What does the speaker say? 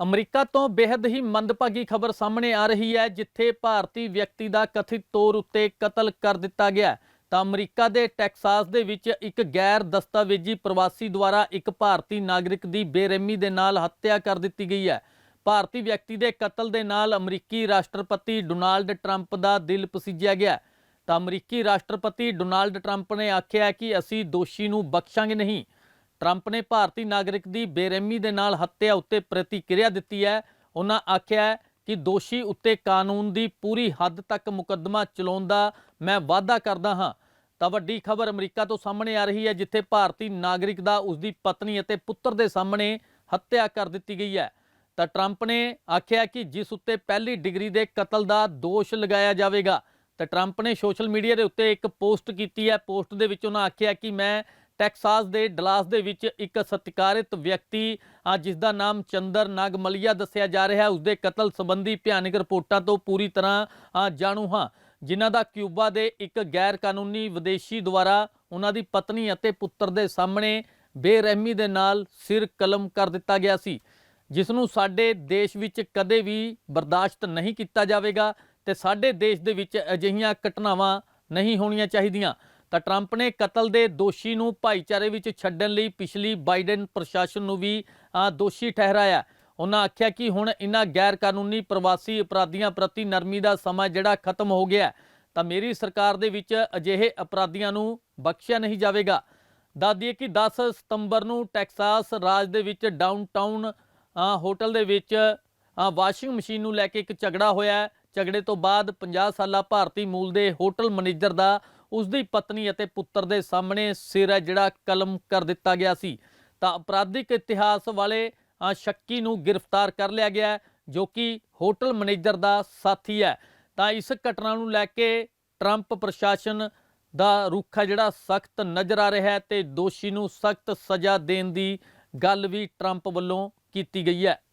America ਤੋਂ ਬੇहद ਹੀ ਮੰਦਭਾਗੀ ਖਬਰ ਸਾਹਮਣੇ ਆ ਰਹੀ ਹੈ, ਜਿੱਥੇ ਭਾਰਤੀ ਵਿਅਕਤੀ ਦਾ ਕਥਿਤ ਤੌਰ ਉੱਤੇ ਕਤਲ ਕਰ ਦਿੱਤਾ ਗਿਆ ਤਾਂ ਅਮਰੀਕਾ ਦੇ ਟੈਕਸਾਸ ਦੇ ਵਿੱਚ ਇੱਕ ਗੈਰ ਦਸਤਾਵੇਜ਼ੀ ਪ੍ਰਵਾਸੀ ਦੁਆਰਾ ਇੱਕ ਭਾਰਤੀ ਨਾਗਰਿਕ ਦੀ ਬੇਰਹਿਮੀ ਦੇ ਨਾਲ ਹੱਤਿਆ ਕਰ ਦਿੱਤੀ ਗਈ ਹੈ। ਭਾਰਤੀ ਵਿਅਕਤੀ ਦੇ ਕਤਲ ਦੇ ਨਾਲ ਅਮਰੀਕੀ ਰਾਸ਼ਟਰਪਤੀ ਡੋਨਾਲਡ ਟਰੰਪ ਦਾ ਦਿਲ ਪਸੀਜਿਆ ਗਿਆ ਤਾਂ ਅਮਰੀਕੀ ਰਾਸ਼ਟਰਪਤੀ ਡੋਨਾਲਡ ਟਰੰਪ ਨੇ ਆਖਿਆ ਕਿ ਅਸੀਂ ਦੋਸ਼ੀ ਨੂੰ ਬਖਸ਼ਾਂਗੇ ਨਹੀਂ। ਟਰੰਪ ਨੇ ਭਾਰਤੀ ਨਾਗਰਿਕ ਦੀ ਬੇਰਹਿਮੀ ਦੇ ਨਾਲ ਹੱਤਿਆ ਉੱਤੇ ਪ੍ਰਤੀਕਿਰਿਆ ਦਿੱਤੀ ਹੈ। ਉਹਨਾਂ ਆਖਿਆ ਕਿ ਦੋਸ਼ੀ ਉੱਤੇ ਕਾਨੂੰਨ ਦੀ ਪੂਰੀ ਹੱਦ ਤੱਕ ਮੁਕੱਦਮਾ ਚਲਾਉਣ ਦਾ ਮੈਂ ਵਾਅਦਾ ਕਰਦਾ ਹਾਂ। ਤਾਂ ਵੱਡੀ ਖਬਰ ਅਮਰੀਕਾ ਤੋਂ ਸਾਹਮਣੇ ਆ ਰਹੀ ਹੈ, ਜਿੱਥੇ ਭਾਰਤੀ ਨਾਗਰਿਕ ਦਾ ਉਸ ਦੀ ਪਤਨੀ ਅਤੇ ਪੁੱਤਰ ਦੇ ਸਾਹਮਣੇ ਹੱਤਿਆ ਕਰ ਦਿੱਤੀ ਗਈ ਹੈ। ਤਾਂ ਟਰੰਪ ਨੇ ਆਖਿਆ ਕਿ ਜਿਸ ਉੱਤੇ ਪਹਿਲੀ ਡਿਗਰੀ ਦੇ ਕਤਲ ਦਾ ਦੋਸ਼ ਲਗਾਇਆ ਜਾਵੇਗਾ, ਤਾਂ ਟਰੰਪ ਨੇ ਸੋਸ਼ਲ ਮੀਡੀਆ ਦੇ ਉੱਤੇ ਇੱਕ ਪੋਸਟ ਕੀਤੀ ਹੈ। ਪੋਸਟ ਦੇ ਵਿੱਚ ਉਹਨਾਂ ਆਖਿਆ ਕਿ ਮੈਂ ਟੈਕਸਾਸ ਦੇ ਡਲਾਸ ਦੇ ਵਿੱਚ ਇੱਕ ਸਤਿਕਾਰਿਤ ਵਿਅਕਤੀ ਜਿਸ ਦਾ ਨਾਮ ਚੰਦਰ ਨਾਗਮਲੀਆ ਦੱਸਿਆ ਜਾ ਰਿਹਾ ਹੈ। ਉਸ ਦੇ ਕਤਲ ਸੰਬੰਧੀ ਭਿਆਨਕ ਰਿਪੋਰਟਾਂ ਤੋਂ ਪੂਰੀ ਤਰ੍ਹਾਂ ਜਾਣੂ ਹਾਂ। ਜਿਨ੍ਹਾਂ ਦਾ ਕਿਊਬਾ ਦੇ ਇੱਕ ਗੈਰ ਕਾਨੂੰਨੀ ਵਿਦੇਸ਼ੀ ਦੁਆਰਾ ਉਹਨਾਂ ਦੀ ਪਤਨੀ ਅਤੇ ਪੁੱਤਰ ਦੇ ਸਾਹਮਣੇ ਬੇਰਹਿਮੀ ਦੇ ਨਾਲ ਸਿਰ ਕਲਮ ਕਰ ਦਿੱਤਾ ਗਿਆ ਸੀ ਜਿਸ ਨੂੰ ਸਾਡੇ ਦੇਸ਼ ਵਿੱਚ ਕਦੇ ਵੀ ਬਰਦਾਸ਼ਤ ਨਹੀਂ ਕੀਤਾ ਜਾਵੇਗਾ ਤੇ ਸਾਡੇ ਦੇਸ਼ ਦੇ ਵਿੱਚ ਅਜਿਹੀਆਂ ਘਟਨਾਵਾਂ ਨਹੀਂ ਹੋਣੀਆਂ ਚਾਹੀਦੀਆਂ। ਤਾਂ ਟਰੰਪ ਨੇ ਕਤਲ ਦੇ ਦੋਸ਼ੀ ਨੂੰ ਭਾਈਚਾਰੇ ਵਿੱਚ ਛੱਡਣ ਲਈ ਪਿਛਲੀ ਬਾਈਡਨ ਪ੍ਰਸ਼ਾਸਨ ਨੂੰ ਵੀ ਦੋਸ਼ੀ ਠਹਿਰਾਇਆ। ਉਹਨਾਂ ਆਖਿਆ ਕਿ ਹੁਣ ਇਹਨਾਂ ਗੈਰ ਕਾਨੂੰਨੀ ਪ੍ਰਵਾਸੀ ਅਪਰਾਧੀਆਂ ਪ੍ਰਤੀ ਨਰਮੀ ਦਾ ਸਮਾਂ ਜਿਹੜਾ ਖਤਮ ਹੋ ਗਿਆ ਤਾਂ ਮੇਰੀ ਸਰਕਾਰ ਦੇ ਵਿੱਚ ਅਜਿਹੇ ਅਪਰਾਧੀਆਂ ਨੂੰ ਬਖਸ਼ਿਆ ਨਹੀਂ ਜਾਵੇਗਾ। ਦੱਸਦੀਏ ਕਿ 10 ਸਤੰਬਰ ਨੂੰ ਟੈਕਸਾਸ ਰਾਜ ਦੇ ਵਿੱਚ ਡਾਊਨਟਾਊਨ ਹੋਟਲ ਦੇ ਵਿੱਚ ਵਾਸ਼ਿੰਗ ਮਸ਼ੀਨ ਨੂੰ ਲੈ ਕੇ ਇੱਕ ਝਗੜਾ ਹੋਇਆ ਝਗੜੇ ਤੋਂ ਬਾਅਦ 50 ਸਾਲਾ ਭਾਰਤੀ ਮੂਲ ਦੇ ਹੋਟਲ ਮੈਨੇਜਰ ਦਾ ਉਸ ਦੀ ਪਤਨੀ ਅਤੇ ਪੁੱਤਰ ਦੇ ਸਾਹਮਣੇ ਸਿਰ ਹੈ ਜਿਹੜਾ ਕਲਮ ਕਰ ਦਿੱਤਾ ਗਿਆ ਸੀ। ਤਾਂ ਅਪਰਾਧਿਕ ਇਤਿਹਾਸ ਵਾਲੇ ਅ, ਸ਼ੱਕੀ ਨੂੰ ਗ੍ਰਿਫਤਾਰ ਕਰ ਲਿਆ ਗਿਆ ਜੋ ਕਿ ਹੋਟਲ ਮੈਨੇਜਰ ਦਾ ਸਾਥੀ ਹੈ। ਤਾਂ ਇਸ ਘਟਨਾ ਨੂੰ ਲੈ ਕੇ ਟਰੰਪ ਪ੍ਰਸ਼ਾਸਨ ਦਾ ਰੁੱਖ ਹੈ ਜਿਹੜਾ ਸਖਤ ਨਜ਼ਰ ਆ ਰਿਹਾ ਹੈ ਤੇ ਦੋਸ਼ੀ ਨੂੰ ਸਖਤ ਸਜ਼ਾ ਦੇਣ ਦੀ ਗੱਲ ਵੀ ਟਰੰਪ ਵੱਲੋਂ ਕੀਤੀ ਗਈ ਹੈ।